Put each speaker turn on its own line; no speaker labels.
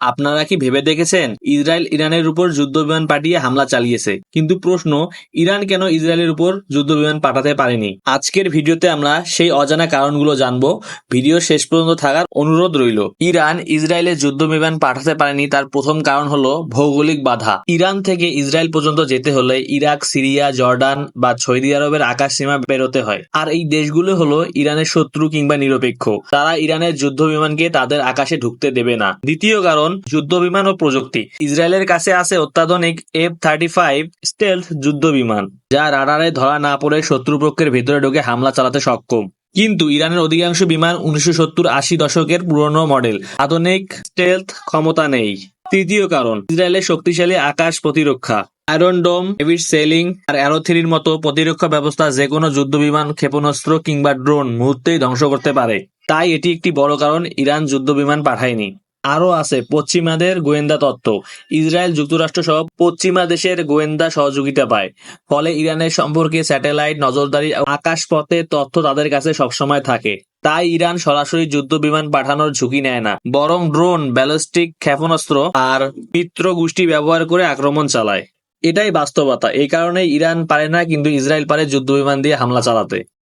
আপনারা কি ভেবে দেখেছেন ইসরায়েল ইরানের উপর যুদ্ধ বিমান পাঠিয়ে হামলা চালিয়েছে? কিন্তু প্রশ্ন, ইরান কেন ইসরায়েলের উপর যুদ্ধ বিমান পাঠাতে পারেনি? আজকের ভিডিওতে আমরা সেই অজানা কারণগুলো জানব। ভিডিও শেষ পর্যন্ত থাকার অনুরোধ রইল। ইরান ইসরায়েলের যুদ্ধ বিমান পাঠাতে পারেনি তার প্রথম কারণ হলো ভৌগোলিক বাধা। ইরান থেকে ইসরায়েল পর্যন্ত যেতে হলে ইরাক, সিরিয়া, জর্ডান বা সৌদি আরবের আকাশ সীমা বেরোতে হয়। আর এই দেশগুলো হলো ইরানের শত্রু কিংবা নিরপেক্ষ। তারা ইরানের যুদ্ধ বিমানকে তাদের আকাশে ঢুকতে দেবে না। দ্বিতীয় কারণ যুদ্ধ বিমান ও প্রযুক্তি। ইসরায়েলের কাছে আছে অত্যাধুনিক এফ থার্টি ফাইভ স্টেলথ যুদ্ধ বিমান যা রাডারে ধরা না পড়ে শত্রুপক্ষের ভেতরে ঢুকে হামলা চালাতে সক্ষম। কিন্তু ইরানের অধিকাংশ বিমান উনিশশো সত্তর আশি দশকের পুরনো মডেল। আধুনিক স্টেলথ ক্ষমতা নেই। তৃতীয় কারণ, ইসরায়েলের শক্তিশালী আকাশ প্রতিরক্ষা। আয়রন ডোম হেভি সেলিং আর অ্যারো থ্রির মতো প্রতিরক্ষা ব্যবস্থা যে কোনো যুদ্ধ বিমান ক্ষেপণাস্ত্র কিংবা ড্রোন মুহূর্তেই ধ্বংস করতে পারে। তাই এটি একটি বড় কারণ ইরান যুদ্ধ বিমান পাঠায়নি। আরও আছে, পশ্চিমাদের গোয়েন্দা তত্ত্ব। ইসরায়েল যুক্তরাষ্ট্র সহ পশ্চিমা দেশের গোয়েন্দা সহযোগিতা পায়। ফলে ইরানের সম্পর্কে স্যাটেলাইট নজরদারি আকাশপথে তথ্য তাদের কাছে সবসময় থাকে। তাই ইরান সরাসরি যুদ্ধ বিমান পাঠানোর ঝুঁকি নেয় না। বরং ড্রোন, ব্যালিস্টিক, ক্ষেপণাস্ত্র আর মিত্র গোষ্ঠী ব্যবহার করে আক্রমণ চালায়। এটাই বাস্তবতা। এই কারণে ইরান পারে না, কিন্তু ইসরায়েল পারে যুদ্ধ বিমান দিয়ে হামলা চালাতে।